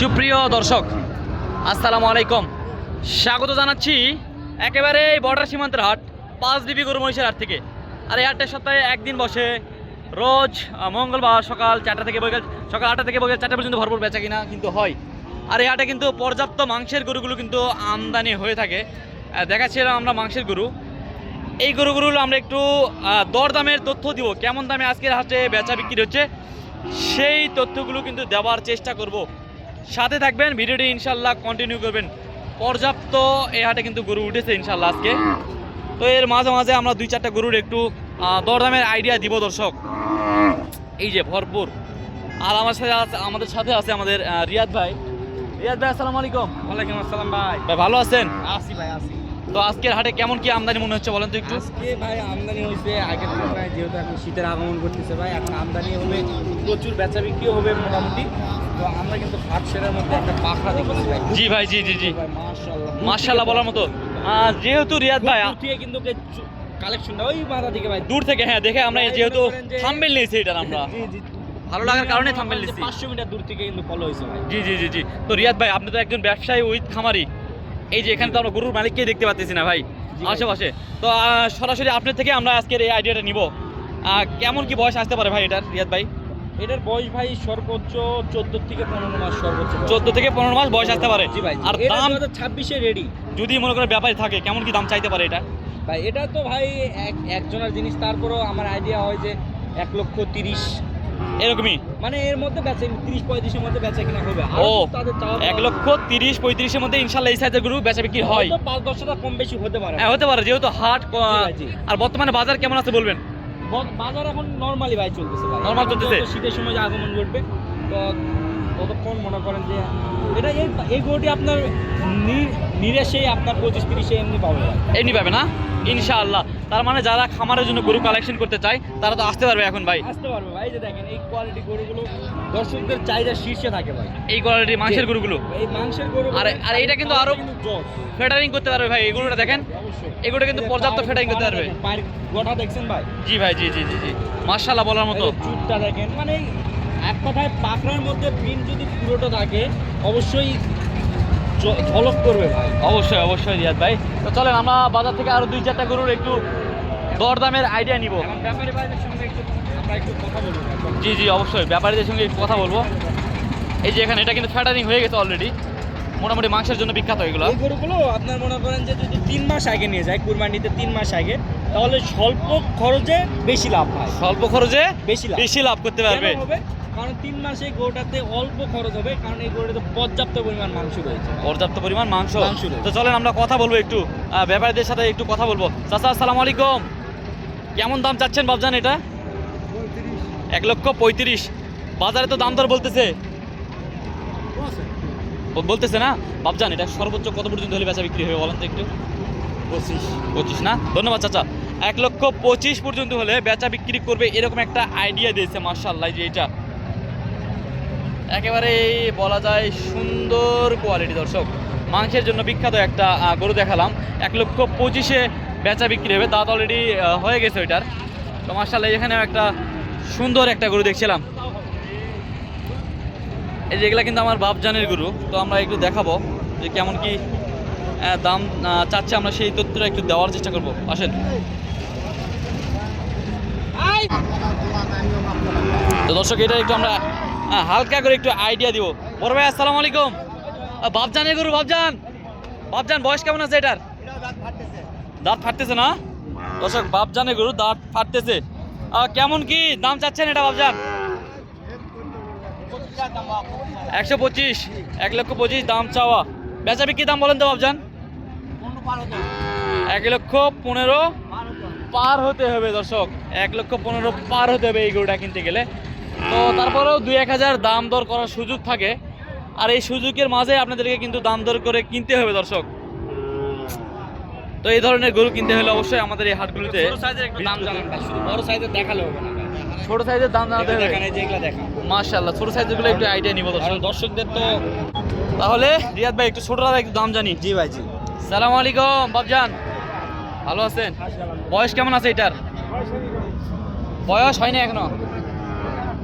সুপ্রিয় দর্শক, আসসালামু আলাইকুম। স্বাগত জানাচ্ছি একেবারে বর্ডার সীমান্তের হাট পাঁচ ডিবি গরু মহিষের হাট থেকে। আর এই হাটটা সপ্তাহে একদিন বসে, রোজ মঙ্গলবার সকাল চারটা থেকে বিকেল, সকাল আটটা থেকে বিকেল চারটা পর্যন্ত ভরপুর বেচা কিনা কিন্তু হয়। আর এই হাটে কিন্তু পর্যাপ্ত মাংসের গরুগুলো কিন্তু আমদানি হয়ে থাকে। দেখাচ্ছিলাম আমরা মাংসের গরু। এই গরুগুলো আমরা একটু দরদামের তথ্য দিব, কেমন দামে আজকের হাটে বেচা বিক্রি হচ্ছে, সেই তথ্যগুলো কিন্তু দেওয়ার চেষ্টা করব। সাথে থাকবেন ভিডিওটি ইনশাল্লাহ কন্টিনিউ করবেন। পর্যাপ্ত এ হাটে কিন্তু গরু উঠেছে ইনশাল্লাহ আজকে। তো এর মাঝে মাঝে আমরা দুই চারটা গরুর একটু দরদামের আইডিয়া দিব দর্শক। এই যে ভরপুর। আর আমার সাথে আছে আমাদের সাথে আছে আমাদের রিয়াদ ভাই। রিয়াদ ভাই আসসালামু আলাইকুম। ওয়ালাইকুম আসসালাম ভাই। ভাই ভালো আছেন? আসি ভাই আসি। তো আজকের হাটে কেমন কি আমদানি মনে হচ্ছে বলেন তো একটু? আজকে ভাই আমদানি হয়েছে আগের তুলনায় যেহেতু এখন শীতের আগমন করতেছে ভাই এখন আমদানি হবে প্রচুর বেচা বিক্রিও হবে মোটামুটি। তো আমরা কিন্তু হাট সেরার মধ্যে একটা পাখা দেখেছি ভাই। জি ভাই জি জি জি। মার্শাল্লাহ বলার মতো। যেহেতু রিয়াদ ভাই কিন্তু কালেকশনটা ওই মাথা দিকে ভাই। দূর থেকে হ্যাঁ দেখে আমরা যেহেতু থাম্বেল নিয়েছি এটার আমরা। জি জি ভালো লাগার কারণে থাম্বেল নিয়েছি। পাঁচশো মিটার দূর থেকে কিন্তু ফলো হয়েছে ভাই। জি জি জি জি। তো রিয়াদ ভাই আপনি তো একজন ব্যবসায়ী উইথ খামারি। এই যে এখানে তো আমরা গরুর মালিককে দেখতে পাচ্ছি না ভাই। আশেপাশে। তো সরাসরি আপনার থেকে আমরা আজকের এই আইডিয়াটা নিব। কেমন কি বয়স আসতে পারে ভাই এটার রিয়াদ ভাই? এটার বয়স ভাই সর্বোচ্চ চোদ্দ থেকে পনেরো মাস সর্বোচ্চ চোদ্দ থেকে পনেরো মাস বয়স আসতে পারে। জি ভাই আর এটা দাম ছাব্বিশে রেডি যদি মনে করে ব্যাপারে থাকে কেমন কি দাম চাইতে পারে এটা? ভাই এটা তো ভাই এক একজনের জিনিস তারপরেও আমার আইডিয়া হয় যে এক লক্ষ তিরিশ এরকমই? মানে এর মধ্যে বেচে তিরিশ পঁয়ত্রিশের মধ্যে বেচা কিনা হবে। আরও ও এক লক্ষ তিরিশ পঁয়ত্রিশের মধ্যে ইনশাল্লাহ এই সাইজের গরু বেচা বিক্রি হয়। পাঁচ দশ টাকা কম বেশি হতে পারে। হ্যাঁ হতে পারে যেহেতু হাট। আর বর্তমানে বাজার কেমন আছে বলবেন? বাজার এখন নর্মালি ভাই চলতেছে নর্মাল চলতেছে? শীতের সময় যে আগমন ঘটবে তো ততক্ষণ মনে করেন যে এটা এই এই গরুটি আপনার নি- নিরেশেই আপনার পঁচিশ তিরিশে এমনি পাবে এমনি পাবে না? ইনশাআল্লাহ। তার মানে যারা খামারের জন্য গরু কালেকশন করতে চায় তারা তো আসতে পারবে এখন ভাই। আসতে পারবে ভাই। যে দেখেন এই কোয়ালিটি গরুগুলো দর্শকদের চাহিদা শীর্ষে থাকে ভাই। এই কোয়ালিটি মাংসের গরুগুলো? এই মাংসের গরু আরে- আর এইটা কিন্তু আরো- ফেটারিং করতে পারবে ভাই। এই গরুটা দেখেন এগুলো কিন্তু পর্যাপ্ত ফেটারিং করতে পারবে। গোটা দেখছেন ভাই? জি ভাই জি জি জি জি। মার্শাল্লাহ বলার মতো। চুটটা দেখেন মানে এক কথায় পাকড়ার মধ্যে প্রিন্ট যদি পুরোটা থাকে অবশ্যই ঝলক করবে ভাই। অবশ্যই অবশ্যই রিয়াদ ভাই। তো চলেন আমরা বাজার থেকে আরও দুই চারটা গরুর একটু দরদামের আইডিয়া নিব। জি জি অবশ্যই। ব্যাপারীদের সঙ্গে একটু কথা বলব। এই যে এখানে এটা কিন্তু ফ্যাটারিং হয়ে গেছে অলরেডি মোটামুটি মাংসের জন্য বিখ্যাত এগুলো। এই গরুগুলো আপনার মনে করেন যে যদি তিন মাস আগে নিয়ে যায় কুরবানিতে তিন মাস আগে তাহলে স্বল্প খরচে বেশি লাভ হয়। স্বল্প খরচে বেশি লাভ। বেশি লাভ করতে পারবে। কারণ তিন মাসে এই গরুটাতে অল্প খরচ হবে কারণ এই গরুটাতে পর্যাপ্ত পরিমাণ মাংস রয়েছে। পর্যাপ্ত পরিমাণ মাংস? মাংস রয়েছে। তো চলেন আমরা কথা বলব একটু আহ, ব্যাপারীদের সাথে একটু কথা বলব। চাচা আসসালামু আলাইকুম। কেমন দাম চাচ্ছেন বাবজান এটা? এক লক্ষ পঁয়ত্রিশ। বাজারে তো দাম দর বলতেছে। ব- বলতেছে না? বাবজান এটা সর্বোচ্চ কত পর্যন্ত হলে বেচা বিক্রি হবে বলেন তো একটু। পঁচিশ। পঁচিশ না? ধন্যবাদ চাচা। এক লক্ষ পঁচিশ পর্যন্ত হলে বেচা বিক্রি করবে এরকম একটা আইডিয়া দিয়েছে মার্শাল্লাহ যে এটা। একেবারে বলা যায় সুন্দর কোয়ালিটি দর্শক। মাংসের জন্য বিখ্যাত একটা গরু দেখালাম। এক লক্ষ পঁচিশে বেচা বিক্রি হবে দাঁত অলরেডি হয়ে গেছে ওইটার। তো মার্শাল্লাহ এখানে একটা সুন্দর একটা গরু দেখছিলাম। এই যে এগুলা কিন্তু আমার বাপজানের গরু, তো আমরা একটু দেখাবো যে কেমন কি দাম চাচ্ছে। আমরা সেই তথ্যটা একটু দেওয়ার চেষ্টা করব। আসেন। তো দর্শক, এটা একটু আমরা হালকা করে একটু আইডিয়া দিব। বড় ভাই, আসসালামু আলাইকুম। বাপজানের গরু, বাপজান। বাপজান, বয়স কেমন আছে এটার? দাঁত ফাটতেছে না? দর্শক, বাপজানের গরু, দাঁত ফাটতেছে। কেমন কি দাম চাচ্ছেন এটা, বাপজান? একশো পঁচিশ, এক লক্ষ পঁচিশ দাম চাওয়া। বেচাবি বিক্রি দাম বলেন তো বাবজান এক লক্ষ পনেরো পার হতে হবে, দর্শক। এক লক্ষ পনেরো পার হতে হবে এই গরুটা কিনতে গেলে। তো তারপরেও দুই এক হাজার দাম দর করার সুযোগ থাকে। আর এই সুযোগের মাঝে আপনাদেরকে কিন্তু দাম দর করে কিনতে হবে দর্শক। তো এই ধরনের গরু কিনতে হলে অবশ্যই আমাদের এই হাটগুলিতে ছোট সাইজের দাম জানান ভাই। শুধু বড় সাইজের দেখালে হবে না ছোট সাইজের দাম জানাতে হবে। দেখেন এই যে এগুলা দেখা মাশাল্লাহ ছোট সাইজেরগুলো একটু আইডিয়া নিব দর্শক। কারণ দর্শকদের তো তাহলে রিয়াদ ভাই একটু ছোটরা একটু দাম জানি। জি ভাই জি। সালাম আলাইকুম বাবজান ভালো আছেন? বয়স কেমন আছে এটার? বয়স হয়নি এখনও।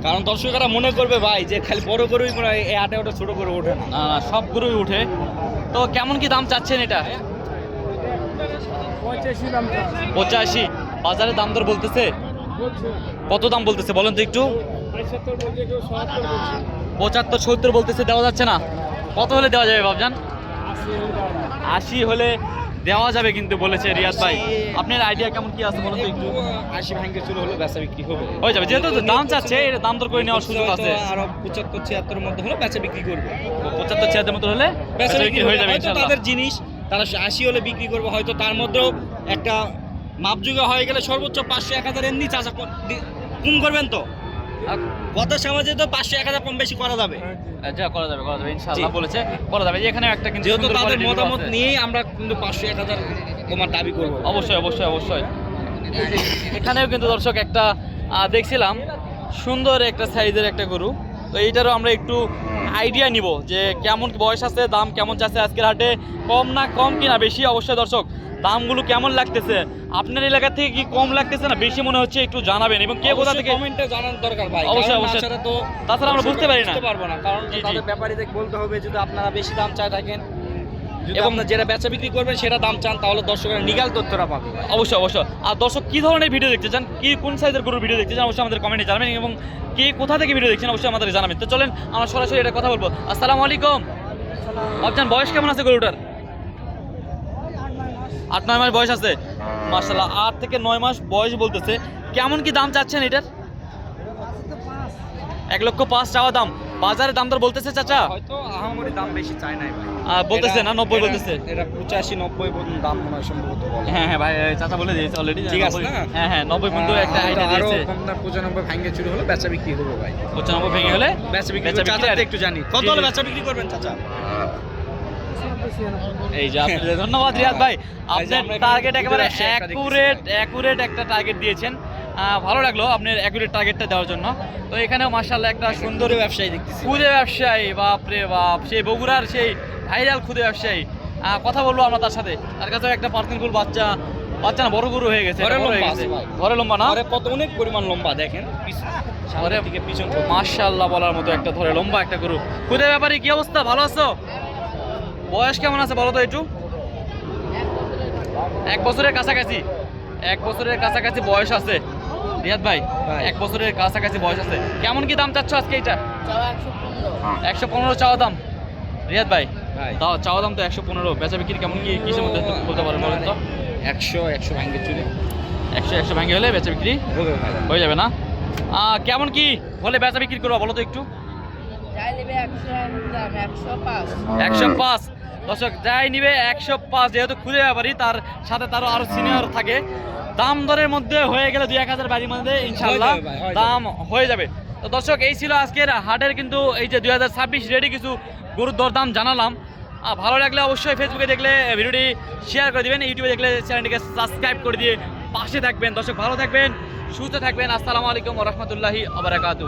কারণ দর্শকেরা মনে করবে ভাই যে খালি বড় গরুই মনে হয় এই হাটে ওটা ছোট করে ওঠে না। সব গরুই উঠে তো কেমন কি দাম চাচ্ছেন এটা? পঁচাশি দাম পঁচাশি। বাজারে দাম দর বলতেছে? কত দাম বলতেছে বলেন তো একটু? পঁচাত্তর বলছে সত্তর পঁচাত্তর সত্তর বলতেছে দেওয়া যাচ্ছে না। কত হলে দেওয়া যাবে বাবজান। আশি হলে দেওয়া যাবে কিন্তু বলেছে রিয়াদ ভাই। আপনার আইডিয়া কেমন কি আছে বলুন তো একটু? আশি ভাঙ্গে শুরু হলো বেচা বিক্রি হবে। হয়ে যাবে যেহেতু দাম চাচ্ছে এটা দাম দর করে নেওয়ার সুযোগ আছে। আরও পঁচাত্তর ছিয়াত্তর মধ্যে হলো বেচা বিক্রি করবে। পঁচাত্তর ছিয়াত্তর মধ্যে হলে বেচা বিক্রি হয়ে যাবে তাদের জিনিস তারা আশি হলে বিক্রি করবে হয়তো তার মধ্যেও একটা মাপযোগে হয়ে গেলে সর্বোচ্চ পাঁচশো এক হাজার এমনি ক- কম করবেন তো? আর সমাজে তো পাঁচশো এক হাজার কম বেশি করা যাবে। যা করা যাবে করা যাবে ইনশাআল্লাহ বলেছে করা যাবে। এখানে একটা কিন্তু যেহেতু তাদের মতামত নিয়েই আমরা কিন্তু পাঁচশো এক হাজার তোমার দাবি করব। অবশ্যই অবশ্যই অবশ্যই। এখানেও কিন্তু দর্শক একটা আহ, দেখছিলাম সুন্দর একটা সাইজের একটা গরু। তো এইটারও আমরা একটু আইডিয়া নিব যে কেমন বয়স আছে দাম কেমন যাচ্ছে আজকের হাটে কম না কম কিনা বেশি অবশ্যই দর্শক দামগুলো কেমন লাগতেছে আপনার এলাকা থেকে কি কম লাগতেছে না বেশি মনে হচ্ছে একটু জানাবেন এবং কে কোথা থেকে কমেন্টে জানার দরকার ভাই অবশ্যই, অবশ্যই। তো তাছাড়া আমরা বুঝতে পারি না। বুঝতে পারব না কারণ। তাদের ব্যাপারীদের বলতে হবে যদি আপনারা বেশি দাম চাই থাকেন এবং যেটা বেচা বিক্রি করবেন সেটা দাম চান তাহলে দর্শকের নিগাল তথ্যটা পাবে। অবশ্যই অবশ্যই। আর দর্শক কি ধরনের ভিডিও দেখতে চান? কি কোন সাইজের গরুর ভিডিও দেখতে চান? অবশ্যই আমাদের কমেন্টে জানাবেন এবং কে কোথা থেকে ভিডিও দেখছেন? অবশ্যই আমাদের জানাবেন। তো চলেন আমরা সরাসরি এটা কথা বলব। আসসালামু আলাইকুম। আপনার বয়স কেমন আছে গরুটার? আট নয় মাস বয়স আছে? মার্শাল্লাহ আট থেকে নয় মাস বয়স বলতেছে। কেমন কি দাম চাচ্ছেন এটার? এক লক্ষ পাঁচ চাওয়া দাম। বাজারে দাম দর বলতেছে চাচা? হয়তো আহামরি দাম বেশি চাই নাই ভাই। বলতেছে না নব্বই বলতেছে? এরা পঁচাশি নব্বই পর্যন্ত দাম মনে হয় সম্ভবত বলে। হ্যাঁ হ্যাঁ ভাই চাচা বলে দিয়েছে অলরেডি ঠিক আছে না? হ্যাঁ হ্যাঁ নব্বই পর্যন্ত একটা আহ, আইডিয়া আরও দিয়েছে। কম দাম পঁচানব্বই ভাঙ্গে চুরি হলো বেচা বিক্রি হবে ভাই। পঁচানব্বই ভেঙে গেলে বেচা বিক্রি বেচা। বিক্রি আর- একটু জানি। কত জি, হলে জি। বেচা বিক্রি করবেন চাচা? এই যে আপনি ধন্যবাদ রিয়াদ ভাই। এই যে আপনার আমরা এখানে টার্গেট একেবারে একটা দেখতেছি অ্যাকুরেট অ্যাকুরেট একটা টার্গেট দিয়েছেন। ভালো লাগল আপনার অ্যাকুরেট টার্গেটটা দেওয়ার জন্য। তো এখানেও মার্শাল্লাহ একটা সুন্দর ব্যবসায়ী দেখতেছি। খুদে ব্যবসায়ী বাপ রে বাপ সেই বগুড়ার সেই ভাইরাল খুদে ব্যবসায়ী। কথা বলব আমরা তার সাথে। তার কাছেও একটা পার্সেন্ট ফুল বাচ্চা বাচ্চা না বড় গরু হয়ে গেছে ঘরে লম্বা না? কত অনেক পরিমাণ লম্বা দেখেন। মার্শাল্লাহ বলার মতো একটা ধরে লম্বা একটা গরু। খুদে ব্যাপারে কি অবস্থা? ভালো আছো? বয়স কেমন আছে বলো তো একটু? এক বছরের কাছাকাছি। এক বছরের কাছাকাছি বয়স আছে। রিয়াদ ভাই। এক বছরের কাছাকাছি বয়স আছে। কেমন কি দাম চাচ্ছ আজকে এটা একশো পনেরো। চাওয়া দাম। রিয়াদ ভাই ভাই। তাও চাওয়া দাম তো একশো পনেরো। বেচা বিক্রি কেমন কি কিসের মধ্যে বলতে পারেন বলেন তো। একশো একশো ভাঙ্গে চুরি। একশো একশো ভাঙে হলে বেচা বিক্রি হয়ে যাবে না? আহ, কেমন কি হলে বেচা বিক্রি করব বলো তো একটু। একশো পাঁচ। দর্শক যাই নিবে একশো পাঁচ। যেহেতু খুঁজে ব্যাপারই তার সাথে তারও আরও সিনিয়র থাকে। দাম দরের মধ্যে হয়ে গেলে দুই এক হাজার বাড়ির মধ্যে ইনশাল্লাহ। দাম হয়ে যাবে। তো দর্শক এই ছিল আজকের হাটের কিন্তু এই যে দুই হাজার ছাব্বিশ রেডি কিছু গরুর দরদাম জানালাম। ভালো লাগলে অবশ্যই ফেসবুকে দেখলে ভিডিওটি শেয়ার করে দিবেন ইউটিউবে দেখলে চ্যানেলটিকে সাবস্ক্রাইব করে দিয়ে পাশে থাকবেন। দর্শক ভালো থাকবেন সুস্থ থাকবেন। আসসালামু আলাইকুম রহমতুল্লাহি আবরাকাতু